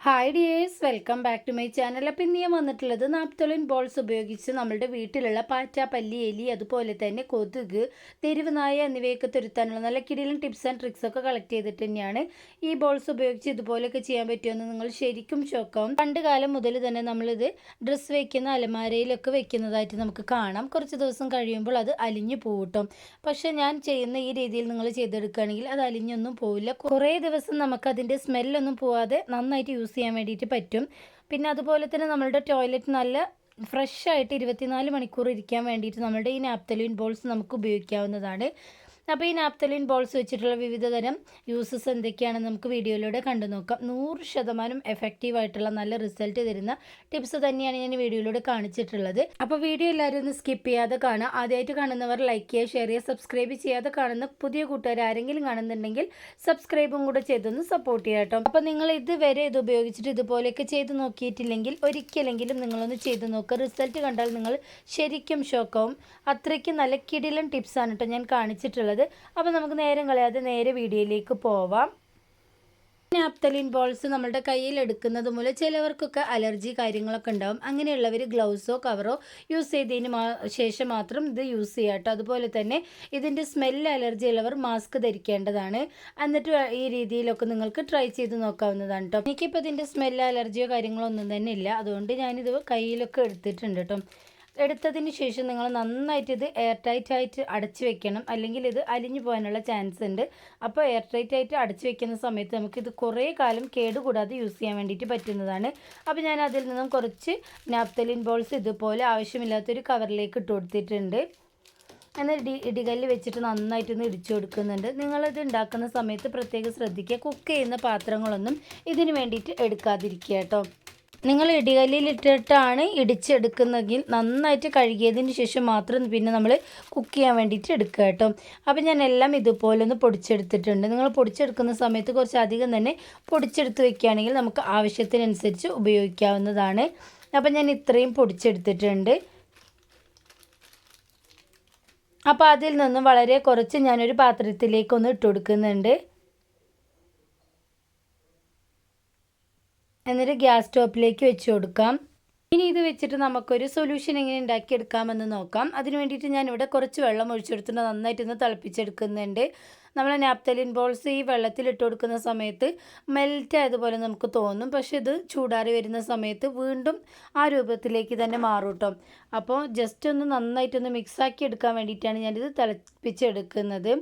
Hi dears welcome back to my channel അപ്പം ഇന്ന് ഞാൻ വന്നിട്ടുള്ളത് നാപ്തൊളിൻ ബോൾസ് ഉപയോഗിച്ച് നമ്മളുടെ വീട്ടിലുള്ള പാറ്റ പല്ലി എലി അതുപോലെ തന്നെ കൊതുക് തെരുവ് നായ എന്നിവയൊക്കെ തുരുത്താനുള്ള നല്ല കിടിലൻ ടിപ്സ് ആൻഡ് ട്രിക്സ് ഒക്കെ കളക്ട് ചെയ്തിട്ട് തന്നെയാണ് ഈ ബോൾസ് ഉപയോഗിച്ച് ഇതുപോലെയൊക്കെ ചെയ്യാൻ പറ്റുമെന്ന് നിങ്ങൾ ശരിക്കും ഷോക്കാവും പണ്ട് കാലം മുതൽ തന്നെ നമ്മളിത് ഡ്രസ്സ് വെക്കുന്ന അലമാരയിലൊക്കെ വെക്കുന്നതായിട്ട് നമുക്ക് കാണാം. കുറച്ച് ദിവസം കഴിയുമ്പോൾ അത് അലിഞ്ഞു പോകട്ടും പക്ഷെ ഞാൻ ചെയ്യുന്ന ഈ രീതിയിൽ നിങ്ങൾ ചെയ്തെടുക്കുകയാണെങ്കിൽ അത് അലിഞ്ഞൊന്നും പോവില്ല. കുറേ ദിവസം നമുക്ക് അതിന്റെ സ്മെല്ലൊന്നും പോവാതെ നന്നായിട്ട് യൂസ് ചെയ്യാൻ വേണ്ടിയിട്ട് പറ്റും. പിന്നെ അതുപോലെ തന്നെ നമ്മളുടെ ടോയ്ലറ്റ് നല്ല ഫ്രഷ് ആയിട്ട് ഇരുപത്തിനാല് മണിക്കൂർ ഇരിക്കാൻ വേണ്ടിയിട്ട് നമ്മളുടെ ഈ നാപ്തലിൻ ബോൾസ് നമുക്ക് ഉപയോഗിക്കാവുന്നതാണ്. അപ്പോൾ ഈ നാപ്തലിൻ ബോൾസ് വെച്ചിട്ടുള്ള വിവിധ തരം യൂസസ് എന്തൊക്കെയാണെന്ന് നമുക്ക് വീഡിയോയിലൂടെ കണ്ടു നോക്കാം. നൂറ് ശതമാനം എഫക്റ്റീവ് ആയിട്ടുള്ള നല്ല റിസൾട്ട് തരുന്ന ടിപ്സ് തന്നെയാണ് ഞാൻ വീഡിയോയിലൂടെ കാണിച്ചിട്ടുള്ളത്. അപ്പോൾ വീഡിയോ എല്ലാവരും ഒന്ന് സ്കിപ്പ് ചെയ്യാതെ കാണുക. ആദ്യമായിട്ട് കാണുന്നവർ ലൈക്ക് ചെയ്യുക ഷെയർ ചെയ്യുക സബ്സ്ക്രൈബ് ചെയ്യാതെ കാണുന്ന പുതിയ കൂട്ടുകാർ ആരെങ്കിലും കാണുന്നുണ്ടെങ്കിൽ സബ്സ്ക്രൈബും കൂടെ ചെയ്തൊന്ന് സപ്പോർട്ട് ചെയ്യാം കേട്ടോ. അപ്പോൾ നിങ്ങൾ ഇതുവരെ ഇത് ഉപയോഗിച്ചിട്ട് ഇതുപോലെയൊക്കെ ചെയ്ത് നോക്കിയിട്ടില്ലെങ്കിൽ ഒരിക്കലെങ്കിലും നിങ്ങളൊന്ന് ചെയ്ത് നോക്കുക റിസൾട്ട് കണ്ടാൽ നിങ്ങൾ ശരിക്കും ഷോക്കാവും അത്രയ്ക്ക് നല്ല കിടിലൻ ടിപ്സാണ് കേട്ടോ ഞാൻ കാണിച്ചിട്ടുള്ളത്. അപ്പോൾ നമുക്ക് നേരം കളയാതെ നേരെ വീഡിയോയിലേക്ക് പോവാം. നാപ്തലിൻ ബോൾസ് നമ്മളുടെ കയ്യിൽ എടുക്കുന്നത് മൂലം ചിലവർക്കൊക്കെ അലർജി കാര്യങ്ങളൊക്കെ ഉണ്ടാവും. അങ്ങനെയുള്ളവർ ഗ്ലൗസോ കവറോ യൂസ് ചെയ്തതിന് ശേഷം മാത്രം ഇത് യൂസ് ചെയ്യുക കേട്ടോ. അതുപോലെ തന്നെ ഇതിന്റെ സ്മെല്ല് അലർജി ഉള്ളവർ മാസ്ക് ധരിക്കേണ്ടതാണ്. എന്നിട്ട് ഈ രീതിയിലൊക്കെ നിങ്ങൾക്ക് ട്രൈ ചെയ്ത് നോക്കാവുന്നതാണ് കേട്ടോ. എനിക്കിപ്പോൾ ഇതിന്റെ സ്മെല്ല് അലർജിയോ കാര്യങ്ങളോ ഒന്നും തന്നെ ഇല്ല. അതുകൊണ്ട് ഞാനിത് കയ്യിലൊക്കെ എടുത്തിട്ടുണ്ട് കേട്ടോ. എടുത്തതിന് ശേഷം നിങ്ങൾ നന്നായിട്ട് ഇത് എയർ ടൈറ്റ് ആയിട്ട് അടച്ചു വെക്കണം. അല്ലെങ്കിൽ ഇത് അലിഞ്ഞു പോകാനുള്ള ചാൻസ് ഉണ്ട്. അപ്പോൾ എയർ ടൈറ്റ് ആയിട്ട് അടച്ചു വെക്കുന്ന സമയത്ത് നമുക്കിത് കുറേ കാലം കേടുകൂടാതെ യൂസ് ചെയ്യാൻ വേണ്ടിയിട്ട് പറ്റുന്നതാണ്. അപ്പോൾ ഞാൻ അതിൽ നിന്നും കുറച്ച് നാപ്തലിൻ ബോൾസ് ഇതുപോലെ ആവശ്യമില്ലാത്തൊരു കവറിലേക്ക് ഇട്ട് കൊടുത്തിട്ടുണ്ട്. എന്നാൽ ഇടി ഇടികല്ല് വെച്ചിട്ട് നന്നായിട്ടൊന്ന് ഇടിച്ചു കൊടുക്കുന്നുണ്ട്. നിങ്ങളിത് ഉണ്ടാക്കുന്ന സമയത്ത് പ്രത്യേകം ശ്രദ്ധിക്കുക. കുക്ക് ചെയ്യുന്ന പാത്രങ്ങളൊന്നും ഇതിന് വേണ്ടിയിട്ട് എടുക്കാതിരിക്കുക കേട്ടോ. നിങ്ങൾ ഇടികല്ലിലിട്ടിട്ടാണ് ഇടിച്ചെടുക്കുന്നതെങ്കിൽ നന്നായിട്ട് കഴുകിയതിന് ശേഷം മാത്രം പിന്നെ നമ്മൾ കുക്ക് ചെയ്യാൻ വേണ്ടിയിട്ട് എടുക്കുക കേട്ടോ. അപ്പോൾ ഞാൻ എല്ലാം ഇതുപോലെ ഒന്ന് പൊടിച്ചെടുത്തിട്ടുണ്ട്. നിങ്ങൾ പൊടിച്ചെടുക്കുന്ന സമയത്ത് കുറച്ച് അധികം തന്നെ പൊടിച്ചെടുത്ത് വെക്കുകയാണെങ്കിൽ നമുക്ക് ആവശ്യത്തിനനുസരിച്ച് ഉപയോഗിക്കാവുന്നതാണ്. അപ്പോൾ ഞാൻ ഇത്രയും പൊടിച്ചെടുത്തിട്ടുണ്ട്. അപ്പോൾ അതിൽ നിന്നും വളരെ കുറച്ച് ഞാനൊരു പാത്രത്തിലേക്കൊന്ന് ഇട്ട് കൊടുക്കുന്നുണ്ട്. എന്നിട്ട് ഗ്യാസ് സ്റ്റോപ്പിലേക്ക് വെച്ച് കൊടുക്കാം. ഇനി ഇത് വെച്ചിട്ട് നമുക്കൊരു സൊല്യൂഷൻ എങ്ങനെ ഉണ്ടാക്കിയെടുക്കാമെന്ന് നോക്കാം. അതിന് വേണ്ടിയിട്ട് ഇവിടെ കുറച്ച് വെള്ളം ഒഴിച്ചെടുത്തിട്ട് നന്നായിട്ടൊന്ന് തിളപ്പിച്ചെടുക്കുന്നുണ്ട്. നമ്മൾ നാപ്തലിൻ ബോൾസ് ഈ വെള്ളത്തിൽ ഇട്ട് കൊടുക്കുന്ന സമയത്ത് മെൽറ്റ് ആയതുപോലെ നമുക്ക് തോന്നും. പക്ഷെ ഇത് ചൂടാറി വരുന്ന സമയത്ത് വീണ്ടും ആ രൂപത്തിലേക്ക് തന്നെ മാറും കേട്ടോ അപ്പോൾ ജസ്റ്റ് ഒന്ന് നന്നായിട്ടൊന്ന് മിക്സാക്കി എടുക്കാൻ വേണ്ടിയിട്ടാണ് ഞാനിത് തിളപ്പിച്ചെടുക്കുന്നത്.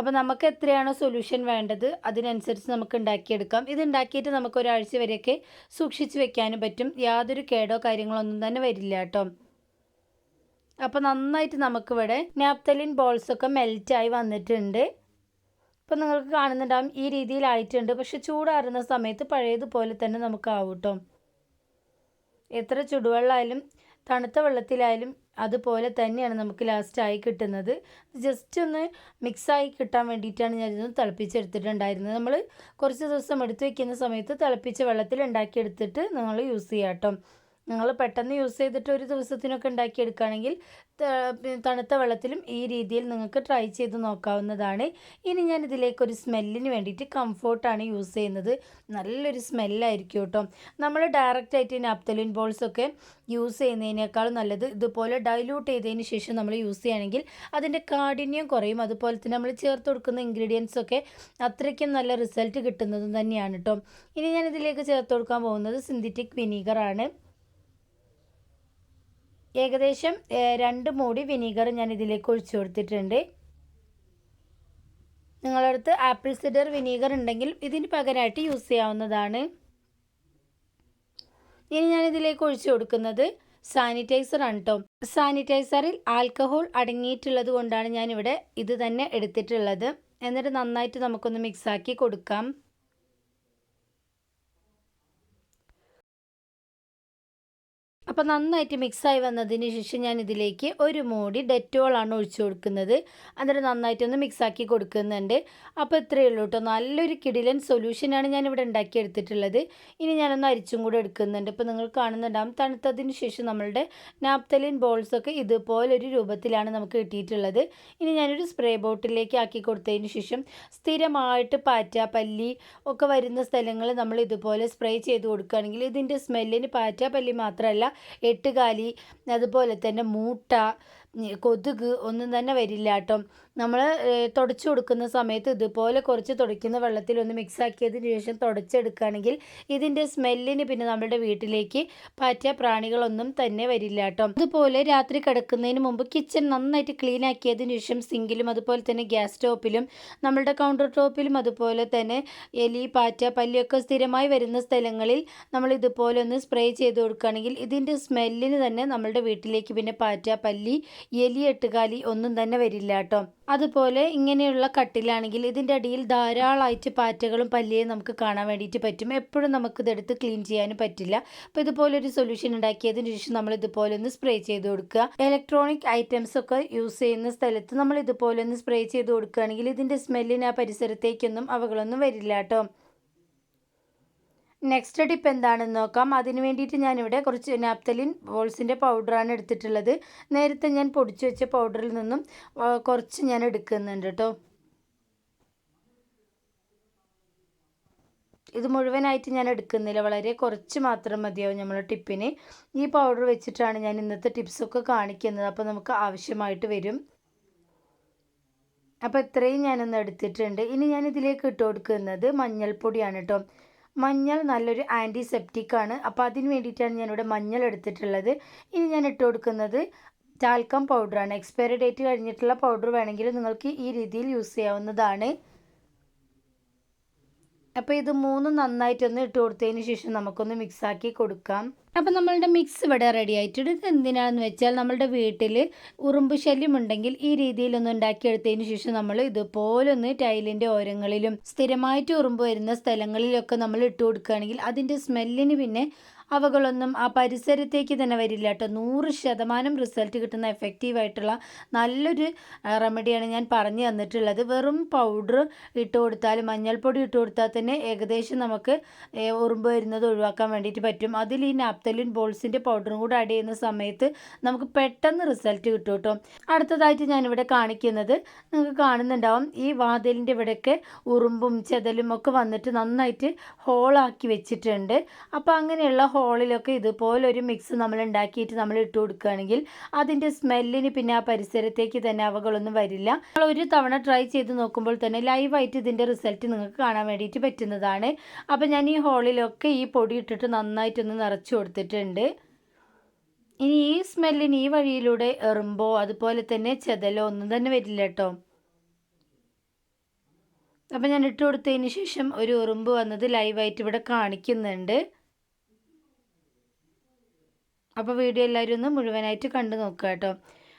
അപ്പോൾ നമുക്ക് എത്രയാണോ സൊല്യൂഷൻ വേണ്ടത് അതിനനുസരിച്ച് നമുക്ക് ഉണ്ടാക്കിയെടുക്കാം. ഇത് ഉണ്ടാക്കിയിട്ട് നമുക്ക് ഒരാഴ്ച വരെയൊക്കെ സൂക്ഷിച്ച് വെക്കാനും പറ്റും. യാതൊരു കേടോ കാര്യങ്ങളോ ഒന്നും തന്നെ വരില്ല കേട്ടോ. അപ്പോൾ നന്നായിട്ട് നമുക്കിവിടെ നാപ്തലിൻ ബോൾസൊക്കെ മെൽറ്റായി വന്നിട്ടുണ്ട്. ഇപ്പോൾ നിങ്ങൾക്ക് കാണുന്നുണ്ടാവും ഈ രീതിയിലായിട്ടുണ്ട്. പക്ഷെ ചൂടാറുന്ന സമയത്ത് പഴയതുപോലെ തന്നെ നമുക്കാവും കേട്ടോ. എത്ര ചുടുവെള്ളമായാലും തണുത്ത വെള്ളത്തിലായാലും അതുപോലെ തന്നെയാണ് നമുക്ക് ലാസ്റ്റായി കിട്ടുന്നത്. ജസ്റ്റ് ഒന്ന് മിക്സായി കിട്ടാൻ വേണ്ടിയിട്ടാണ് ഞാനിതൊന്ന് തിളപ്പിച്ചെടുത്തിട്ടുണ്ടായിരുന്നത്. നമ്മൾ കുറച്ച് ദിവസം എടുത്ത് വെക്കുന്ന സമയത്ത് തിളപ്പിച്ച വെള്ളത്തിൽ ഉണ്ടാക്കിയെടുത്തിട്ട് നമ്മൾ യൂസ് ചെയ്യാം കേട്ടോ നിങ്ങൾ പെട്ടെന്ന് യൂസ് ചെയ്തിട്ട് ഒരു ദിവസത്തിനൊക്കെ ഉണ്ടാക്കിയെടുക്കുകയാണെങ്കിൽ തണുത്ത വെള്ളത്തിലും ഈ രീതിയിൽ നിങ്ങൾക്ക് ട്രൈ ചെയ്ത് നോക്കാവുന്നതാണ്. ഇനി ഞാൻ ഇതിലേക്ക് ഒരു സ്മെല്ലിന് വേണ്ടിയിട്ട് കംഫോർട്ടാണ് യൂസ് ചെയ്യുന്നത്. നല്ലൊരു സ്മെല്ലായിരിക്കും കേട്ടോ. നമ്മൾ ഡയറക്റ്റ് ആയിട്ട് നാപ്തലിൻ ബോൾസൊക്കെ യൂസ് ചെയ്യുന്നതിനേക്കാളും നല്ലത് ഇതുപോലെ ഡൈലൂട്ട് ചെയ്തതിന് ശേഷം നമ്മൾ യൂസ് ചെയ്യുകയാണെങ്കിൽ അതിന്റെ കാഠിന്യം കുറയും. അതുപോലെ തന്നെ നമ്മൾ ചേർത്ത് കൊടുക്കുന്ന ഇൻഗ്രീഡിയൻസ് ഒക്കെ അത്രയ്ക്കും നല്ല റിസൾട്ട് കിട്ടുന്നതും തന്നെയാണ് കേട്ടോ. ഇനി ഞാൻ ഇതിലേക്ക് ചേർത്ത് കൊടുക്കാൻ പോകുന്നത് സിന്തറ്റിക് വിനീഗറാണ് ഏകദേശം രണ്ട് മൂടി വിനീഗർ ഞാൻ ഇതിലേക്ക് ഒഴിച്ചു കൊടുത്തിട്ടുണ്ട്. നിങ്ങളടുത്ത് ആപ്പിൾ സിഡർ വിനീഗർ ഉണ്ടെങ്കിൽ ഇതിന് പകരമായിട്ട് യൂസ് ചെയ്യാവുന്നതാണ്. ഇനി ഞാൻ ഇതിലേക്ക് ഒഴിച്ചു കൊടുക്കുന്നത് സാനിറ്റൈസർ ആണ് കേട്ടോ സാനിറ്റൈസറിൽ ആൽക്കഹോൾ അടങ്ങിയിട്ടുള്ളത് കൊണ്ടാണ് ഞാനിവിടെ ഇത് തന്നെ എടുത്തിട്ടുള്ളത്. എന്നിട്ട് നന്നായിട്ട് നമുക്കൊന്ന് മിക്സാക്കി കൊടുക്കാം. അപ്പോൾ നന്നായിട്ട് മിക്സായി വന്നതിന് ശേഷം ഞാൻ ഇതിലേക്ക് ഒരു മൂടി ഡെറ്റോളാണ് ഒഴിച്ചു കൊടുക്കുന്നത്. എന്നിട്ട് നന്നായിട്ടൊന്ന് മിക്സാക്കി കൊടുക്കുന്നുണ്ട്. അപ്പോൾ ഇത്രയേ ഉള്ളൂ കേട്ടോ നല്ലൊരു കിടിലൻ സൊല്യൂഷനാണ് ഞാനിവിടെ ഉണ്ടാക്കിയെടുത്തിട്ടുള്ളത്. ഇനി ഞാനൊന്ന് അരിച്ചും കൂടെ എടുക്കുന്നുണ്ട്. ഇപ്പോൾ നിങ്ങൾ കാണുന്നുണ്ടാകും തണുത്തതിന് ശേഷം നമ്മളുടെ നാപ്തലിൻ ബോൾസൊക്കെ ഇതുപോലൊരു രൂപത്തിലാണ് നമുക്ക് കിട്ടിയിട്ടുള്ളത്. ഇനി ഞാനൊരു സ്പ്രേ ബോട്ടിലേക്ക് ആക്കി കൊടുത്തതിന് ശേഷം സ്ഥിരമായിട്ട് പാറ്റ പല്ലി ഒക്കെ വരുന്ന സ്ഥലങ്ങൾ നമ്മൾ ഇതുപോലെ സ്പ്രേ ചെയ്ത് കൊടുക്കുകയാണെങ്കിൽ ഇതിന്റെ സ്മെല്ലിന് പാറ്റ പല്ലി മാത്രമല്ല എട്ടുകാലി അതുപോലെ തന്നെ മൂട്ട കൊതുക് ഒന്നും തന്നെ വരില്ല കേട്ടോ. നമ്മൾ തുടച്ചു കൊടുക്കുന്ന സമയത്ത് ഇതുപോലെ കുറച്ച് തുടയ്ക്കുന്ന വെള്ളത്തിൽ ഒന്ന് മിക്സ് ആക്കിയതിന് ശേഷം തുടച്ചെടുക്കുകയാണെങ്കിൽ ഇതിന്റെ സ്മെല്ലിന് പിന്നെ നമ്മുടെ വീട്ടിലേക്ക് പാറ്റിയ പ്രാണികളൊന്നും തന്നെ വരില്ല കേട്ടോ അതുപോലെ രാത്രി കിടക്കുന്നതിന് മുമ്പ് കിച്ചൺ നന്നായിട്ട് ക്ലീൻ ആക്കിയതിന് ശേഷം സിങ്കിലും അതുപോലെ തന്നെ ഗ്യാസ് സ്റ്റോപ്പിലും നമ്മളുടെ കൗണ്ടർ ടോപ്പിലും അതുപോലെ തന്നെ എലി പാറ്റ പല്ലിയൊക്കെ സ്ഥിരമായി വരുന്ന സ്ഥലങ്ങളിൽ നമ്മൾ ഇതുപോലെ ഒന്ന് സ്പ്രേ ചെയ്ത് കൊടുക്കുകയാണെങ്കിൽ ഇതിന്റെ സ്മെല്ലിന് തന്നെ നമ്മളുടെ വീട്ടിലേക്ക് പിന്നെ പാറ്റ പല്ലി എലി എട്ടുകാലി ഒന്നും തന്നെ വരില്ല കേട്ടോ അതുപോലെ ഇങ്ങനെയുള്ള കട്ടിലാണെങ്കിൽ ഇതിന്റെ അടിയിൽ ധാരാളമായിട്ട് പാറ്റകളും പല്ലിയും നമുക്ക് കാണാൻ വേണ്ടിയിട്ട് പറ്റും. എപ്പോഴും നമുക്കിതെടുത്ത് ക്ലീൻ ചെയ്യാനും പറ്റില്ല. അപ്പോൾ ഇതുപോലൊരു സൊല്യൂഷൻ ഉണ്ടാക്കിയതിന് ശേഷം നമ്മൾ ഇതുപോലെ ഒന്ന് സ്പ്രേ ചെയ്ത് കൊടുക്കുക. ഇലക്ട്രോണിക് ഐറ്റംസ് ഒക്കെ യൂസ് ചെയ്യുന്ന സ്ഥലത്ത് നമ്മൾ ഇതുപോലെ ഒന്ന് സ്പ്രേ ചെയ്ത് കൊടുക്കുകയാണെങ്കിൽ ഇതിന്റെ സ്മെല്ലിന് ആ പരിസരത്തേക്കൊന്നും അവകളൊന്നും വരില്ല കേട്ടോ. നെക്സ്റ്റ് ടിപ്പ് എന്താണെന്ന് നോക്കാം. അതിന് വേണ്ടിയിട്ട് ഞാനിവിടെ കുറച്ച് നാപ്തലിൻ ബോൾസിന്റെ പൗഡറാണ് എടുത്തിട്ടുള്ളത്. നേരത്തെ ഞാൻ പൊടിച്ചു വെച്ച പൗഡറിൽ നിന്നും കുറച്ച് ഞാൻ എടുക്കുന്നുണ്ട് കേട്ടോ ഇത് മുഴുവനായിട്ട് ഞാൻ എടുക്കുന്നില്ല. വളരെ കുറച്ച് മാത്രം മതിയാവും നമ്മളെ ടിപ്പിന്. ഈ പൗഡർ വെച്ചിട്ടാണ് ഞാൻ ഇന്നത്തെ ടിപ്സൊക്കെ കാണിക്കുന്നത്. അപ്പോൾ നമുക്ക് ആവശ്യമായിട്ട് വരും. അപ്പോൾ ഇത്രയും ഞാനൊന്ന് എടുത്തിട്ടുണ്ട്. ഇനി ഞാൻ ഇതിലേക്ക് ഇട്ട് കൊടുക്കുന്നത് മഞ്ഞൾപ്പൊടിയാണ് കേട്ടോ മഞ്ഞൾ നല്ലൊരു ആന്റിസെപ്റ്റിക് ആണ്. അപ്പോൾ അതിന് വേണ്ടിയിട്ടാണ് ഞാനിവിടെ മഞ്ഞൾ എടുത്തിട്ടുള്ളത്. ഇനി ഞാൻ ഇട്ട് കൊടുക്കുന്നത് ടാൽക്കം പൗഡറാണ് എക്സ്പയറി ഡേറ്റ് കഴിഞ്ഞിട്ടുള്ള പൗഡർ വേണമെങ്കിൽ നിങ്ങൾക്ക് ഈ രീതിയിൽ യൂസ് ചെയ്യാവുന്നതാണ്. അപ്പോൾ ഇത് മൂന്നും നന്നായിട്ടൊന്ന് ഇട്ട് കൊടുത്തതിന് ശേഷം നമുക്കൊന്ന് മിക്സാക്കി കൊടുക്കാം. അപ്പോൾ നമ്മളുടെ മിക്സ് ഇവിടെ റെഡി ആയിട്ടുണ്ട്. ഇത് എന്തിനാണെന്ന് വെച്ചാൽ നമ്മളുടെ വീട്ടിൽ ഉറുമ്പ് ശല്യം ഉണ്ടെങ്കിൽ ഈ രീതിയിലൊന്ന് ഉണ്ടാക്കിയെടുത്തതിന് ശേഷം നമ്മൾ ഇതുപോലൊന്ന് ടൈലിന്റെ ഓരങ്ങളിലും സ്ഥിരമായിട്ട് ഉറുമ്പ് വരുന്ന സ്ഥലങ്ങളിലൊക്കെ നമ്മൾ ഇട്ട് കൊടുക്കുകയാണെങ്കിൽ അതിന്റെ സ്മെല്ലിന് പിന്നെ അവകളൊന്നും ആ പരിസരത്തേക്ക് തന്നെ വരില്ല കേട്ടോ. നൂറ് ശതമാനം റിസൾട്ട് കിട്ടുന്ന എഫക്റ്റീവായിട്ടുള്ള നല്ലൊരു റെമഡിയാണ് ഞാൻ പറഞ്ഞു തന്നിട്ടുള്ളത്. വെറും പൗഡർ ഇട്ട് കൊടുത്താൽ മഞ്ഞൾപ്പൊടി ഇട്ട് കൊടുത്താൽ തന്നെ ഏകദേശം നമുക്ക് ഉറുമ്പ് വരുന്നത് ഒഴിവാക്കാൻ വേണ്ടിയിട്ട് പറ്റും. അതിൽ ഈ നാപ്തലിൻ ബോൾസിന്റെ പൗഡറും കൂടെ ആഡ് ചെയ്യുന്ന സമയത്ത് നമുക്ക് പെട്ടെന്ന് റിസൾട്ട് കിട്ടും കേട്ടോ. അടുത്തതായിട്ട് ഞാനിവിടെ കാണിക്കുന്നത് നിങ്ങൾക്ക് കാണുന്നുണ്ടാവും ഈ വാതിലിന്റെ ഇവിടെയൊക്കെ ഉറുമ്പും ചെതലും ഒക്കെ വന്നിട്ട് നന്നായിട്ട് ഹോളാക്കി വെച്ചിട്ടുണ്ട്. അപ്പോൾ അങ്ങനെയുള്ള ഹോളിലൊക്കെ ഇതുപോലൊരു മിക്സ് നമ്മൾ ഉണ്ടാക്കിയിട്ട് നമ്മൾ ഇട്ട് കൊടുക്കുകയാണെങ്കിൽ അതിന്റെ സ്മെല്ലിന് പിന്നെ ആ പരിസരത്തേക്ക് തന്നെ അവകളൊന്നും വരില്ല. നമ്മൾ ഒരു തവണ ട്രൈ ചെയ്ത് നോക്കുമ്പോൾ തന്നെ ലൈവായിട്ട് ഇതിന്റെ റിസൾട്ട് നിങ്ങൾക്ക് കാണാൻ വേണ്ടിയിട്ട് പറ്റുന്നതാണ്. അപ്പോൾ ഞാൻ ഈ ഹോളിലൊക്കെ ഈ പൊടി ഇട്ടിട്ട് നന്നായിട്ടൊന്ന് നിറച്ച് കൊടുത്തിട്ടുണ്ട്. ഇനി ഈ സ്മെല്ലിന് ഈ വഴിയിലൂടെ എറുമ്പോ അതുപോലെ തന്നെ ചെതലോ ഒന്നും തന്നെ വരില്ല കേട്ടോ അപ്പം ഞാൻ ഇട്ട് കൊടുത്തതിന് ശേഷം ഒരു ഉറുമ്പ് വന്നത് ലൈവായിട്ട് ഇവിടെ കാണിക്കുന്നുണ്ട്. അപ്പോൾ വീഡിയോ എല്ലാവരും ഒന്ന് മുഴുവനായിട്ട് കണ്ടു നോക്കുക കേട്ടോ.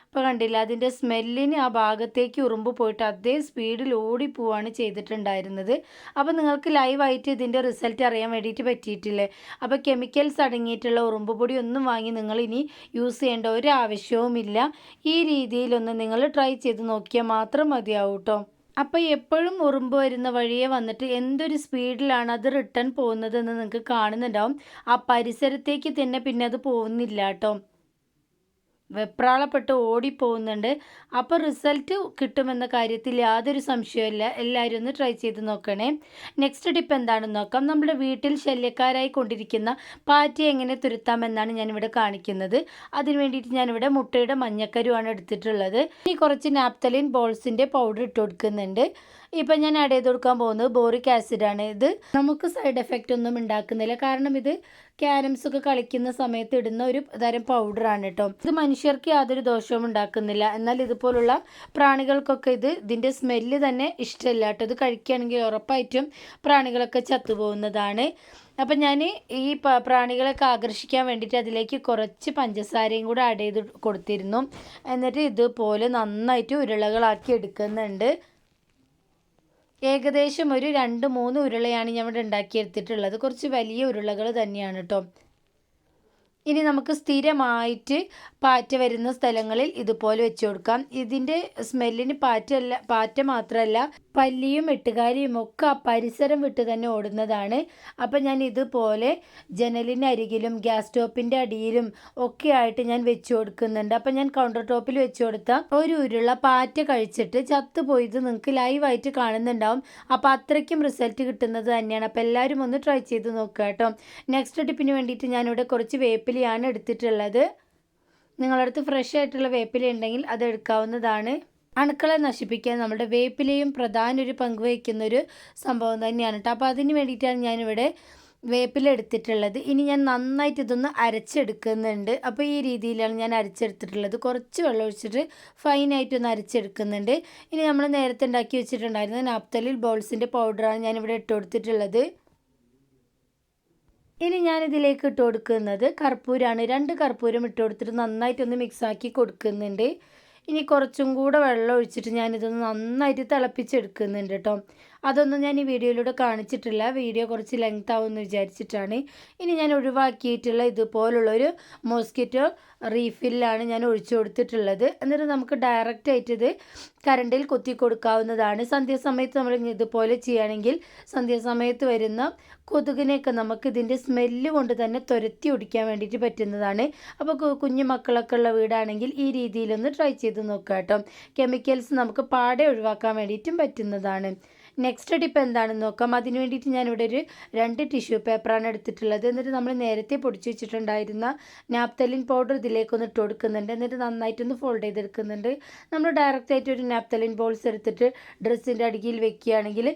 അപ്പോൾ കണ്ടില്ല അതിന്റെ സ്മെല്ലിന് ആ ഭാഗത്തേക്ക് ഉറുമ്പ് പോയിട്ട് അതേ സ്പീഡിൽ ഓടി ഓടിപ്പോവാണ് ചെയ്തിട്ടുണ്ടായിരുന്നത്. അപ്പോൾ നിങ്ങൾക്ക് ലൈവായിട്ട് ഇതിന്റെ റിസൾട്ട് അറിയാൻ വേണ്ടിയിട്ട് പറ്റിയിട്ടില്ലേ? അപ്പോൾ കെമിക്കൽസ് അടങ്ങിയിട്ടുള്ള ഉറുമ്പ് പൊടി ഒന്നും വാങ്ങി നിങ്ങൾ ഇനി യൂസ് ചെയ്യേണ്ട ഒരു ആവശ്യവുമില്ല. ഈ രീതിയിലൊന്ന് നിങ്ങൾ ട്രൈ ചെയ്ത് നോക്കിയാൽ മാത്രം മതിയാവും കേട്ടോ. അപ്പോൾ എപ്പോഴും ഉറുമ്പ് വരുന്ന വഴിയെ വന്നിട്ട് എന്തൊരു സ്പീഡിലാണ് അത് റിട്ടേൺ പോകുന്നതെന്ന് നിങ്ങൾക്ക് കാണുന്നുണ്ടാവും. ആ പരിസരത്തേക്ക് തന്നെ പിന്നെ അത് പോകുന്നില്ല കേട്ടോ. വെപ്രാളപ്പെട്ട് ഓടിപ്പോകുന്നുണ്ട്. അപ്പോൾ റിസൾട്ട് കിട്ടുമെന്ന കാര്യത്തിൽ യാതൊരു സംശയമില്ല എല്ലാവരും ഒന്ന് ട്രൈ ചെയ്ത് നോക്കണേ. നെക്സ്റ്റ് ടിപ്പ് എന്താണെന്ന് നോക്കാം. നമ്മുടെ വീട്ടിൽ ശല്യക്കാരായി കൊണ്ടിരിക്കുന്ന പാറ്റി എങ്ങനെ തുരുത്താമെന്നാണ് ഞാനിവിടെ കാണിക്കുന്നത്. അതിന് വേണ്ടിയിട്ട് ഞാനിവിടെ മുട്ടയുടെ മഞ്ഞക്കരുവാണ് എടുത്തിട്ടുള്ളത്. ഇനി കുറച്ച് നാപ്തലിൻ ബോൾസിന്റെ പൗഡർ ഇട്ട് കൊടുക്കുന്നുണ്ട്. ഇപ്പം ഞാൻ ആഡ് ചെയ്ത് കൊടുക്കാൻ പോകുന്നത് ബോറിക് ആസിഡാണ് ഇത്. നമുക്ക് സൈഡ് എഫക്റ്റ് ഒന്നും ഉണ്ടാക്കുന്നില്ല. കാരണം ഇത് ക്യാരംസ് ഒക്കെ കളിക്കുന്ന സമയത്ത് ഇടുന്ന ഒരു തരം പൗഡറാണ് കേട്ടോ ഇത് മനുഷ്യർക്ക് യാതൊരു ദോഷവും ഉണ്ടാക്കുന്നില്ല. എന്നാൽ ഇതുപോലുള്ള പ്രാണികൾക്കൊക്കെ ഇത് ഇതിന്റെ സ്മെല്ല് തന്നെ ഇഷ്ടമല്ല കേട്ടോ ഇത് കഴിക്കുകയാണെങ്കിൽ ഉറപ്പായിട്ടും പ്രാണികളൊക്കെ ചത്തുപോകുന്നതാണ്. അപ്പം ഞാൻ ഈ പ്രാണികളൊക്കെ ആകർഷിക്കാൻ വേണ്ടിയിട്ട് അതിലേക്ക് കുറച്ച് പഞ്ചസാരയും കൂടെ ആഡ് ചെയ്ത് കൊടുത്തിരുന്നു. എന്നിട്ട് ഇതുപോലെ നന്നായിട്ട് ഉരുളകളാക്കി എടുക്കുന്നുണ്ട്. ഏകദേശം ഒരു രണ്ട് മൂന്ന് ഉരുളയാണ് ഞാൻ ഇവിടെ ഉണ്ടാക്കിയെടുത്തിട്ടുള്ളത്. കുറച്ച് വലിയ ഉരുളകൾ തന്നെയാണ് കേട്ടോ ഇനി നമുക്ക് സ്ഥിരമായിട്ട് പാറ്റ വരുന്ന സ്ഥലങ്ങളിൽ ഇതുപോലെ വെച്ച് കൊടുക്കാം. ഇതിന്റെ സ്മെല്ലിന് പാറ്റല്ല പാറ്റ മാത്രമല്ല പല്ലിയും എട്ടുകാലിയും ഒക്കെ ആ പരിസരം വിട്ട് തന്നെ ഓടുന്നതാണ്. അപ്പം ഞാൻ ഇതുപോലെ ജനലിന്റെ അരികിലും ഗ്യാസ് സ്റ്റോപ്പിന്റെ അടിയിലും ഒക്കെ ആയിട്ട് ഞാൻ വെച്ച് കൊടുക്കുന്നുണ്ട്. അപ്പം ഞാൻ കൗണ്ടർ ടോപ്പിൽ വെച്ച് കൊടുത്ത ഒരു ഉരുള പാറ്റ കഴിച്ചിട്ട് ചത്തുപോയത് നിങ്ങൾക്ക് ലൈവായിട്ട് കാണുന്നുണ്ടാവും. അപ്പോൾ അത്രയ്ക്കും റിസൾട്ട് കിട്ടുന്നത് തന്നെയാണ്. അപ്പോൾ എല്ലാവരും ഒന്ന് ട്രൈ ചെയ്ത് നോക്കുക കേട്ടോ. നെക്സ്റ്റ് ടിപ്പിന് വേണ്ടിയിട്ട് ഞാനിവിടെ കുറച്ച് വേപ്പിലയാണ് എടുത്തിട്ടുള്ളത്. നിങ്ങളുടെ അടുത്ത് ഫ്രഷ് ആയിട്ടുള്ള വേപ്പില ഉണ്ടെങ്കിൽ അത് എടുക്കാവുന്നതാണ്. അണുക്കളെ നശിപ്പിക്കാൻ നമ്മുടെ വേപ്പിലയും പ്രധാന ഒരു പങ്ക് സംഭവം തന്നെയാണ്. കേട്ടോ അപ്പോൾ അതിന് വേണ്ടിയിട്ടാണ് ഞാനിവിടെ വേപ്പില എടുത്തിട്ടുള്ളത്. ഇനി ഞാൻ നന്നായിട്ട് ഇതൊന്ന് അരച്ചെടുക്കുന്നുണ്ട്. അപ്പോൾ ഈ രീതിയിലാണ് ഞാൻ അരച്ചെടുത്തിട്ടുള്ളത്. കുറച്ച് വെള്ളം ഒഴിച്ചിട്ട് ഫൈനായിട്ടൊന്ന് അരച്ചെടുക്കുന്നുണ്ട്. ഇനി നമ്മൾ നേരത്തെ ഉണ്ടാക്കി വെച്ചിട്ടുണ്ടായിരുന്ന നാപ്തലിൽ ബോൾസിന്റെ പൗഡറാണ് ഞാനിവിടെ ഇട്ട് കൊടുത്തിട്ടുള്ളത്. ഇനി ഞാനിതിലേക്ക് ഇട്ട് കൊടുക്കുന്നത് കർപ്പൂരാണ്. രണ്ട് കർപ്പൂരം ഇട്ട് കൊടുത്തിട്ട് നന്നായിട്ടൊന്ന് മിക്സാക്കി കൊടുക്കുന്നുണ്ട്. ഇനി കുറച്ചും കൂടെ വെള്ളം ഒഴിച്ചിട്ട് ഞാനിതൊന്ന് നന്നായിട്ട് തിളപ്പിച്ചെടുക്കുന്നുണ്ട് കേട്ടോ അതൊന്നും ഞാൻ ഈ വീഡിയോയിലൂടെ കാണിച്ചിട്ടില്ല. വീഡിയോ കുറച്ച് ലെങ്ത് ആവുമെന്ന് വിചാരിച്ചിട്ടാണ്. ഇനി ഞാൻ ഒഴിവാക്കിയിട്ടുള്ള ഇതുപോലുള്ളൊരു മോസ്കിറ്റോ റീഫില്ലാണ് ഞാൻ ഒഴിച്ചു കൊടുത്തിട്ടുള്ളത്. എന്നിട്ട് നമുക്ക് ഡയറക്റ്റ് ആയിട്ട് ഇത് കരണ്ടിൽ കുത്തി കൊടുക്കാവുന്നതാണ്. സന്ധ്യാസമയത്ത് നമ്മൾ ഇതുപോലെ ചെയ്യുകയാണെങ്കിൽ സന്ധ്യാസമയത്ത് വരുന്ന കൊതുകിനെയൊക്കെ നമുക്ക് ഇതിന്റെ സ്മെല്ല് കൊണ്ട് തന്നെ തുരത്തി ഒടിക്കാൻ വേണ്ടിയിട്ട് പറ്റുന്നതാണ്. അപ്പോൾ കുഞ്ഞു മക്കളൊക്കെ ഉള്ള വീടാണെങ്കിൽ ഈ രീതിയിലൊന്ന് ട്രൈ ചെയ്ത് നോക്കാം കേട്ടോ കെമിക്കൽസ് നമുക്ക് പാടെ ഒഴിവാക്കാൻ വേണ്ടിയിട്ടും പറ്റുന്നതാണ്. നെക്സ്റ്റ് ടിപ്പ് എന്താണെന്ന് നോക്കാം. അതിന് വേണ്ടിയിട്ട് ഞാനിവിടെ ഒരു രണ്ട് ടിഷ്യൂ പേപ്പറാണ് എടുത്തിട്ടുള്ളത്. എന്നിട്ട് നമ്മൾ നേരത്തെ പൊടിച്ച് വെച്ചിട്ടുണ്ടായിരുന്ന നാപ്തലിൻ പൗഡർ ഇതിലേക്കൊന്ന് ഇട്ട് കൊടുക്കുന്നുണ്ട്. എന്നിട്ട് നന്നായിട്ടൊന്ന് ഫോൾഡ് ചെയ്തെടുക്കുന്നുണ്ട്. നമ്മൾ ഡയറക്റ്റ് ആയിട്ട് ഒരു നാപ്തലിൻ ബോൾസ് എടുത്തിട്ട് ഡ്രസ്സിന്റെ അടിയിൽ വെക്കുകയാണെങ്കിൽ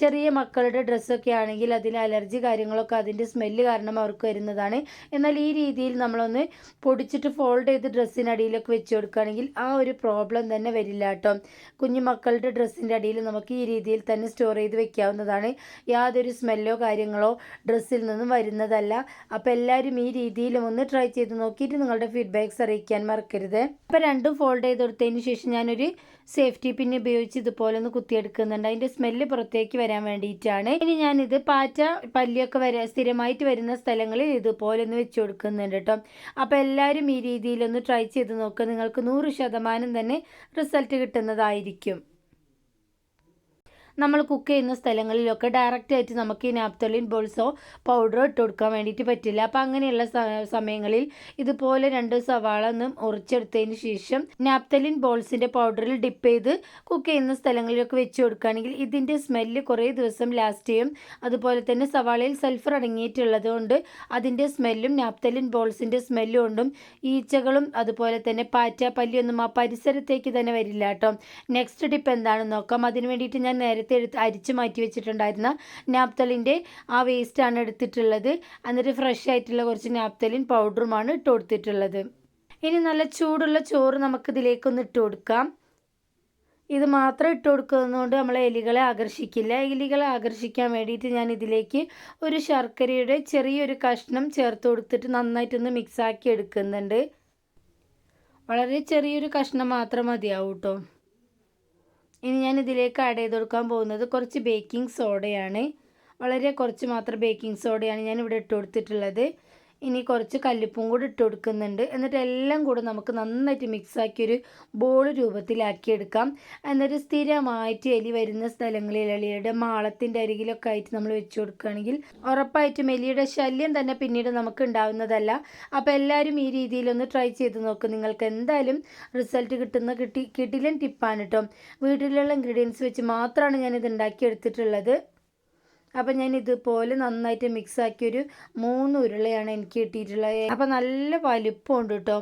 ചെറിയ മക്കളുടെ ഡ്രസ്സൊക്കെ ആണെങ്കിൽ അതിന് അലർജി കാര്യങ്ങളൊക്കെ അതിന്റെ സ്മെല്ല് കാരണം അവർക്ക് വരുന്നതാണ്. എന്നാൽ ഈ രീതിയിൽ നമ്മളൊന്ന് പൊടിച്ചിട്ട് ഫോൾഡ് ചെയ്ത് ഡ്രസ്സിനടിയിലൊക്കെ വെച്ച് കൊടുക്കുകയാണെങ്കിൽ ആ ഒരു പ്രോബ്ലം തന്നെ വരില്ല കേട്ടോ. കുഞ്ഞു മക്കളുടെ ഡ്രസ്സിന്റെ അടിയിൽ നമുക്ക് ഈ രീതിയിൽ തന്നെ സ്റ്റോർ ചെയ്ത് വെക്കാവുന്നതാണ്. യാതൊരു സ്മെല്ലോ കാര്യങ്ങളോ ഡ്രസ്സിൽ നിന്നും വരുന്നതല്ല. അപ്പോൾ എല്ലാവരും ഈ രീതിയിലും ഒന്ന് ട്രൈ ചെയ്ത് നോക്കിയിട്ട് നിങ്ങളുടെ ഫീഡ്ബാക്ക്സ് അറിയിക്കാൻ മറക്കരുത്. അപ്പോൾ രണ്ടും ഫോൾഡ് ചെയ്ത് കൊടുത്തതിന് ശേഷം ഞാനൊരു സേഫ്റ്റി പിൻ ഉപയോഗിച്ച് ഇതുപോലെ ഒന്ന് കുത്തിയെടുക്കുന്നുണ്ട്. അതിന്റെ സ്മെല്ല് പുറത്തേക്ക് വരാൻ വേണ്ടിയിട്ടാണ്. ഇനി ഞാനിത് പാറ്റ പല്ലിയൊക്കെ വര സ്ഥിരമായിട്ട് വരുന്ന സ്ഥലങ്ങളിൽ ഇതുപോലെ ഒന്ന് വെച്ച് കൊടുക്കുന്നുണ്ട് കേട്ടോ. അപ്പോൾ എല്ലാവരും ഈ രീതിയിലൊന്ന് ട്രൈ ചെയ്ത് നോക്കുക നിങ്ങൾക്ക് നൂറ് ശതമാനം തന്നെ റിസൾട്ട് കിട്ടുന്നതായിരിക്കും. നമ്മൾ കുക്ക് ചെയ്യുന്ന സ്ഥലങ്ങളിലൊക്കെ ഡയറക്റ്റ് ആയിട്ട് നമുക്ക് ഈ നാപ്തലിൻ ബോൾസോ പൗഡറോ ഇട്ട് കൊടുക്കാൻ വേണ്ടിയിട്ട് പറ്റില്ല. അപ്പോൾ അങ്ങനെയുള്ള സമയങ്ങളിൽ ഇതുപോലെ രണ്ട് സവാള ഒന്ന് ഉറിച്ചെടുത്തതിന് ശേഷം നാപ്തലിൻ ബോൾസിന്റെ പൗഡറിൽ ഡിപ്പ് ചെയ്ത് കുക്ക് ചെയ്യുന്ന സ്ഥലങ്ങളിലൊക്കെ വെച്ച് കൊടുക്കുകയാണെങ്കിൽ ഇതിന്റെ സ്മെല്ല് കുറേ ദിവസം ലാസ്റ്റ് ചെയ്യും. അതുപോലെ തന്നെ സവാളയിൽ സൾഫർ അടങ്ങിയിട്ടുള്ളത് കൊണ്ട് അതിന്റെ സ്മെല്ലും നാപ്തലിൻ ബോൾസിന്റെ സ്മെല്ലും കൊണ്ടും ഈച്ചകളും അതുപോലെ തന്നെ പാറ്റ പല്ലിയൊന്നും ആ പരിസരത്തേക്ക് തന്നെ വരില്ല കേട്ടോ. നെക്സ്റ്റ് ഡിപ്പ് എന്താണെന്ന് നോക്കാം. അതിന് വേണ്ടിയിട്ട് ഞാൻ നേരത്തെ എടുത്ത് അരിച്ച് മാറ്റി വെച്ചിട്ടുണ്ടായിരുന്ന നാപ്തലിന്റെ ആ വേസ്റ്റാണ് എടുത്തിട്ടുള്ളത്. എന്നിട്ട് ഫ്രഷ് ആയിട്ടുള്ള കുറച്ച് നാപ്തലിൻ പൗഡറുമാണ് ഇട്ട് കൊടുത്തിട്ടുള്ളത്. ഇനി നല്ല ചൂടുള്ള ചോറ് നമുക്കിതിലേക്കൊന്ന് ഇട്ട് കൊടുക്കാം. ഇത് മാത്രം ഇട്ട് കൊടുക്കുന്നതുകൊണ്ട് നമ്മൾ എലികളെ ആകർഷിക്കില്ല. എലികളെ ആകർഷിക്കാൻ വേണ്ടിയിട്ട് ഞാൻ ഇതിലേക്ക് ഒരു ശർക്കരയുടെ ചെറിയൊരു കഷ്ണം ചേർത്ത് കൊടുത്തിട്ട് നന്നായിട്ടൊന്ന് മിക്സാക്കി എടുക്കുന്നുണ്ട്. വളരെ ചെറിയൊരു കഷ്ണം മാത്രം മതിയാവും കേട്ടോ ഇനി ഞാൻ ഇതിലേക്ക് ആഡ് ചെയ്ത് കൊടുക്കാൻ പോകുന്നത് കുറച്ച് ബേക്കിംഗ് സോഡയാണ് വളരെ കുറച്ച് മാത്രം ബേക്കിംഗ് സോഡയാണ് ഞാൻ ഇവിടെ ഇട്ട് കൊടുത്തിട്ടുള്ളത്. ഇനി കുറച്ച് കല്ലുപ്പും കൂടി ഇട്ട് കൊടുക്കുന്നുണ്ട്. എന്നിട്ട് എല്ലാം കൂടെ നമുക്ക് നന്നായിട്ട് മിക്സാക്കി ഒരു ബോൾ രൂപത്തിലാക്കി എടുക്കാം എന്നിട്ട് സ്ഥിരമായിട്ട് എലി വരുന്ന സ്ഥലങ്ങളിൽ എലിയുടെ മാളത്തിന്റെ അരികിലൊക്കെ ആയിട്ട് നമ്മൾ വെച്ച് കൊടുക്കുകയാണെങ്കിൽ ഉറപ്പായിട്ടും എലിയുടെ ശല്യം തന്നെ പിന്നീട് നമുക്ക് ഉണ്ടാവുന്നതല്ല. അപ്പോൾ എല്ലാവരും ഈ രീതിയിലൊന്ന് ട്രൈ ചെയ്ത് നോക്കും. നിങ്ങൾക്ക് എന്തായാലും റിസൾട്ട് കിട്ടുന്ന കിട്ടി കിട്ടിലും ടിപ്പാണ് കേട്ടോ വീട്ടിലുള്ള ഇൻഗ്രീഡിയൻസ് വെച്ച് മാത്രമാണ് ഞാനിത് ഉണ്ടാക്കിയെടുത്തിട്ടുള്ളത്. അപ്പം ഞാൻ ഇതുപോലെ നന്നായിട്ട് മിക്സ് ആക്കിയൊരു മൂന്ന് ഉരുളയാണ് എനിക്ക് കിട്ടിയിട്ടുള്ളത്. അപ്പം നല്ല വലിപ്പമുണ്ട് കേട്ടോ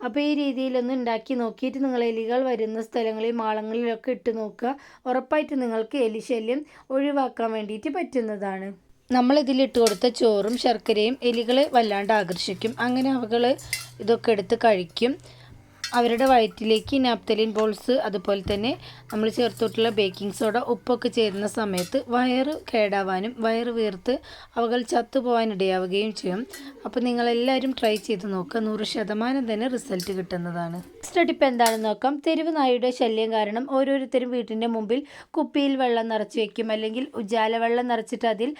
അപ്പോൾ ഈ രീതിയിലൊന്ന് ഉണ്ടാക്കി നോക്കിയിട്ട് നിങ്ങൾ എലികൾ വരുന്ന സ്ഥലങ്ങളിൽ മാളങ്ങളിലൊക്കെ ഇട്ട് നോക്കുക. ഉറപ്പായിട്ട് നിങ്ങൾക്ക് എലി ശല്യം ഒഴിവാക്കാൻ വേണ്ടിയിട്ട് പറ്റുന്നതാണ്. നമ്മൾ ഇതിലിട്ട് കൊടുത്ത ചോറും ശർക്കരയും എലികളെ വല്ലാണ്ട് ആകർഷിക്കും. അങ്ങനെ അവകൾ ഇതൊക്കെ എടുത്ത് കഴിക്കും. അവരുടെ വയറ്റിലേക്ക് നാപ്തലിൻ ബോൾസ് അതുപോലെ തന്നെ നമ്മൾ ചേർത്തിട്ടുള്ള ബേക്കിംഗ് സോഡ ഉപ്പൊക്കെ ചേരുന്ന സമയത്ത് വയറ് കേടാവാനും വയറ് വീർത്ത് അവകൾ ചത്തുപോകാൻ ഇടയാവുകയും ചെയ്യും. അപ്പോൾ നിങ്ങളെല്ലാവരും ട്രൈ ചെയ്ത് നോക്കുക. നൂറ് ശതമാനം തന്നെ റിസൾട്ട് കിട്ടുന്നതാണ്. നെക്സ്റ്റ് ടിപ്പ് എന്താണെന്ന് നോക്കാം. തെരുവ് നായയുടെ ശല്യം കാരണം ഓരോരുത്തരും വീട്ടിന്റെ മുമ്പിൽ കുപ്പിയിൽ വെള്ളം നിറച്ച് വെക്കും. അല്ലെങ്കിൽ ഉജാല വെള്ളം നിറച്ചിട്ട് അതിൽ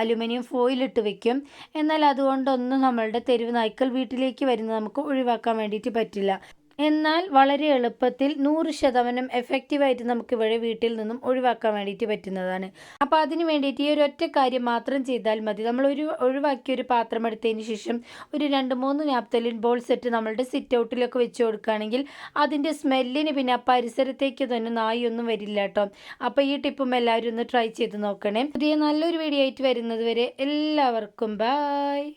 അലുമിനിയം ഫോയിലിട്ട് വയ്ക്കും എന്നാൽ അതുകൊണ്ടൊന്നും നമ്മളുടെ തെരുവ് നായ്ക്കൾ വീട്ടിലേക്ക് വരുന്നത് നമുക്ക് ഒഴിവാക്കാൻ വേണ്ടിയിട്ട് പറ്റില്ല. എന്നാൽ വളരെ എളുപ്പത്തിൽ നൂറ് ശതമാനം എഫക്റ്റീവായിട്ട് നമുക്ക് ഇവിടെ വീട്ടിൽ നിന്നും ഒഴിവാക്കാൻ വേണ്ടിയിട്ട് പറ്റുന്നതാണ്. അപ്പോൾ അതിന് വേണ്ടിയിട്ട് ഈ ഒരു ഒറ്റ കാര്യം മാത്രം ചെയ്താൽ മതി. നമ്മൾ ഒരു ഒഴിവാക്കിയ ഒരു പാത്രം എടുത്തതിന് ശേഷം ഒരു രണ്ട് മൂന്ന് നാപ്തലിൻ ബോൾ സെറ്റ് നമ്മളുടെ സിറ്റ് ഔട്ടിലൊക്കെ വെച്ച് കൊടുക്കുകയാണെങ്കിൽ അതിന്റെ സ്മെല്ലിന് പിന്നെ ആ പരിസരത്തേക്ക് തന്നെ നായൊന്നും വരില്ല കേട്ടോ. അപ്പോൾ ഈ ടിപ്പും എല്ലാവരും ഒന്ന് ട്രൈ ചെയ്ത് നോക്കണേ. പുതിയ നല്ലൊരു വീഡിയോ ആയിട്ട് വരുന്നത് വരെ എല്ലാവർക്കും ബായ്